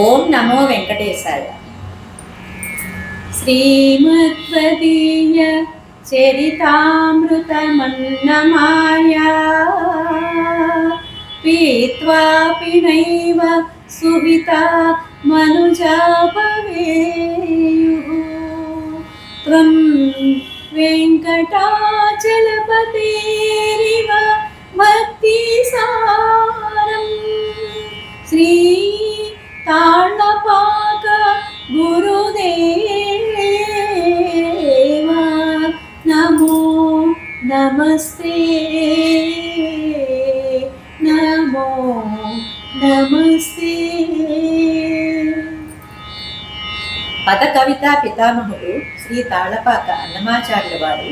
ఓం నమో వెంకటేశాయ. శ్రీమద్వదీయ చరితామృతమన్నమాయా. పీత్వాపి నైవ సుహిత మనుజా భవేయుः త్వం వెంకటాచలపతేరివ భక్తి సారం శ్రీ తాళపాక గురుదేవా నమో నమస్తే నమో నమస్తే పద కవితా పితామహుడు శ్రీ తాళపాక అన్నమాచార్యుల వారు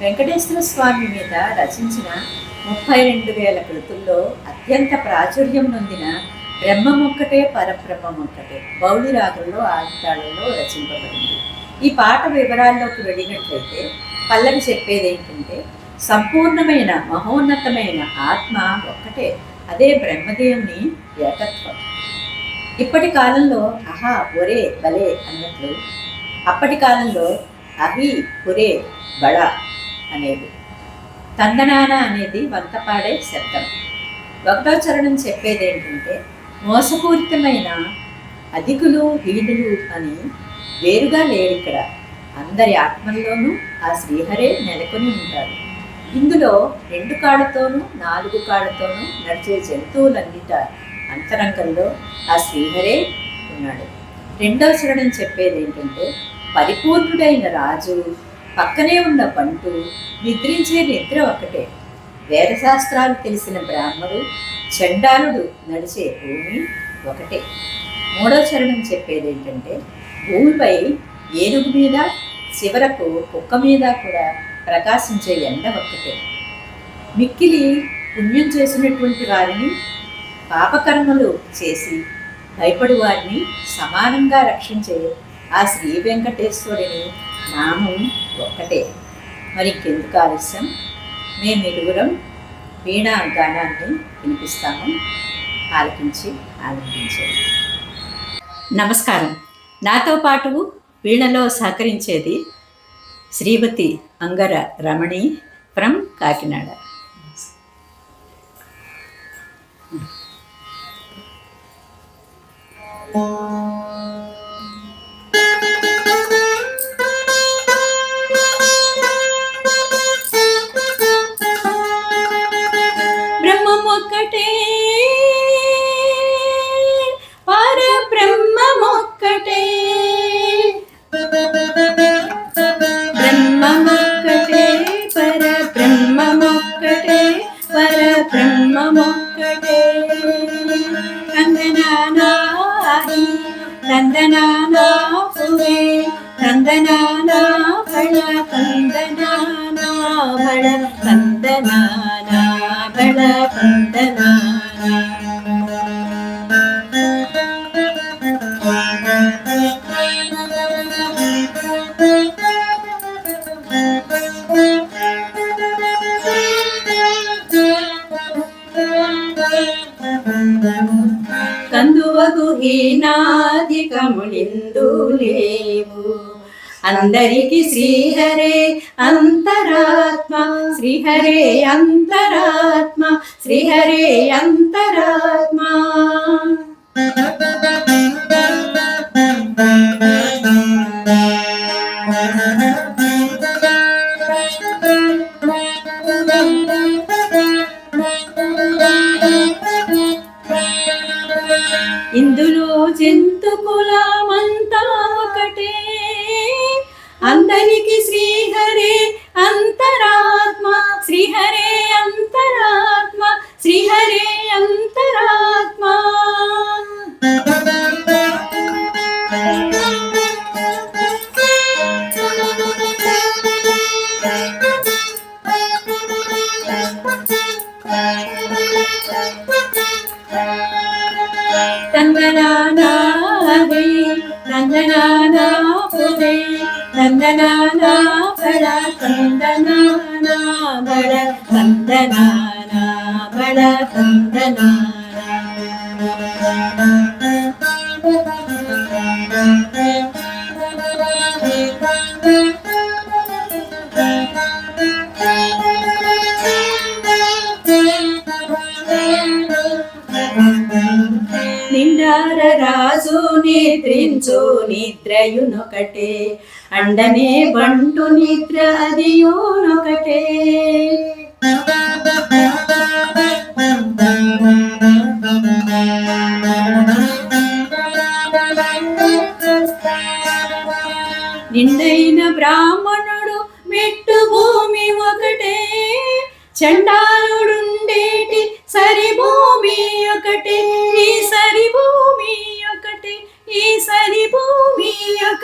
వెంకటేశ్వర స్వామి మీద రచించిన ముప్పై రెండు వేల కృతుల్లో అత్యంత ప్రాచుర్యం నొందిన బ్రహ్మం ఒక్కటే పరబ్రహ్మం ఒక్కటే బౌలి రాగంలో ఆదితాళంలో రచింపబడింది. ఈ పాట వివరాల్లోకి వెళ్ళినట్లయితే పల్లవి చెప్పేది ఏంటంటే సంపూర్ణమైన మహోన్నతమైన ఆత్మ ఒక్కటే. అదే బ్రహ్మదేవుని ఏకత్వం. ఇప్పటి కాలంలో అహా ఒరే బలే అన్నట్లు అప్పటి కాలంలో అహి పురే బళ అనేది తందనాన అనేది వంతపాడే శబ్దం. ఒకటో చరణం చెప్పేది ఏంటంటే మోసపూరితమైన అధికులు హీనులు అని వేరుగా లేరు ఇక్కడ. అందరి ఆత్మల్లోనూ ఆ శ్రీహరే నెలకొని ఉంటాడు. ఇందులో రెండు కాళ్ళతోనూ నాలుగు కాళ్ళతోనూ నడిచే జంతువులన్నిట అంతరంగంలో ఆ శ్రీహరే ఉన్నాడు. రెండవ చరణం చెప్పేది ఏంటంటే పరిపూర్ణుడైన రాజు పక్కనే ఉన్న పంటు నిద్రించే నిద్ర ఒకటే. వేదశాస్త్రాలు తెలిసిన బ్రాహ్మడు చండాలుడు నడిచే భూమి ఒకటే. మూడో చరణం చెప్పేది ఏంటంటే భూమిపై ఏనుగు మీద చివరకు కుక్క మీద కూడా ప్రకాశించే ఎండ ఒక్కటే. మిక్కిలి పుణ్యం చేసినటువంటి వారిని పాపకర్మలు చేసి భయపడి వారిని సమానంగా రక్షించే ఆ శ్రీ వెంకటేశ్వరుని నామం ఒక్కటే. మరి ఇంకెందుకు ఆలస్యం? మేము ఇరువురం వీణా గానాన్ని వినిపిస్తాము. ఆలకించి ఆనందించేది నమస్కారం. నాతో పాటు వీణలో సహకరించేది శ్రీమతి అంగర రమణి ఫ్రమ్ కాకినాడ. బ్రహ్మమొక్కటే తందనానా పువే తందనానా హీనాధికములిందు లేవు అందరికి శ్రీహరే అంతరాత్మ శ్రీహరే అంతరాత్మ శ్రీహరే అంతరాత్మ. జంతు కులమంతా ఒకటే. అందరికి శ్రీహరే అంతరాత్మ శ్రీహరే అంతరాత్మ శ్రీహరే అంతరాత్మ. తందనానాహే తందనానా పురే తందనానా బళ తందనానా బళ తందనానా బళ తందనానా నిద్రించు నిద్రయునొకటే. అండనే బంటు నిద్ర అదియునొకటే. నిండైన బ్రాహ్మణుడు మెట్టు భూమి ఒకటే. చండాలుడు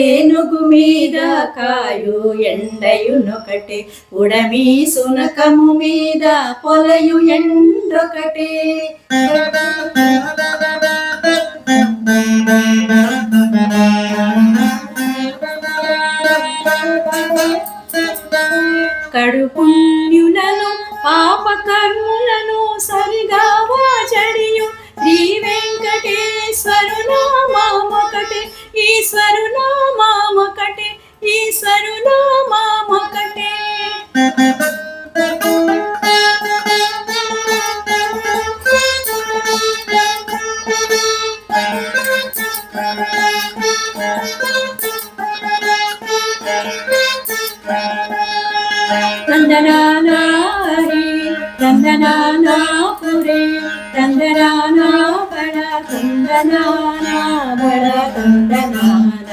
ఏనుగు మీద కాయు ఎండయునొకటే ఉడమి సునకము మీద పొలయు ఎండొకటే. తందనానా బడ తందనానా బడ తందనానా బడ తందనానా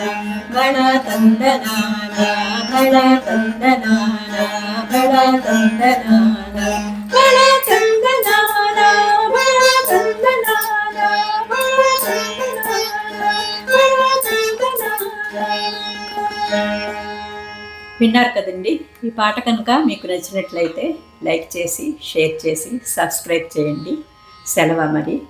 బడ తందనానా బడ తందనానా విన్నారు కదండి? ఈ పాట కనుక మీకు నచ్చినట్లయితే లైక్ చేసి షేర్ చేసి సబ్స్క్రైబ్ చేయండి. సెలవు మరి.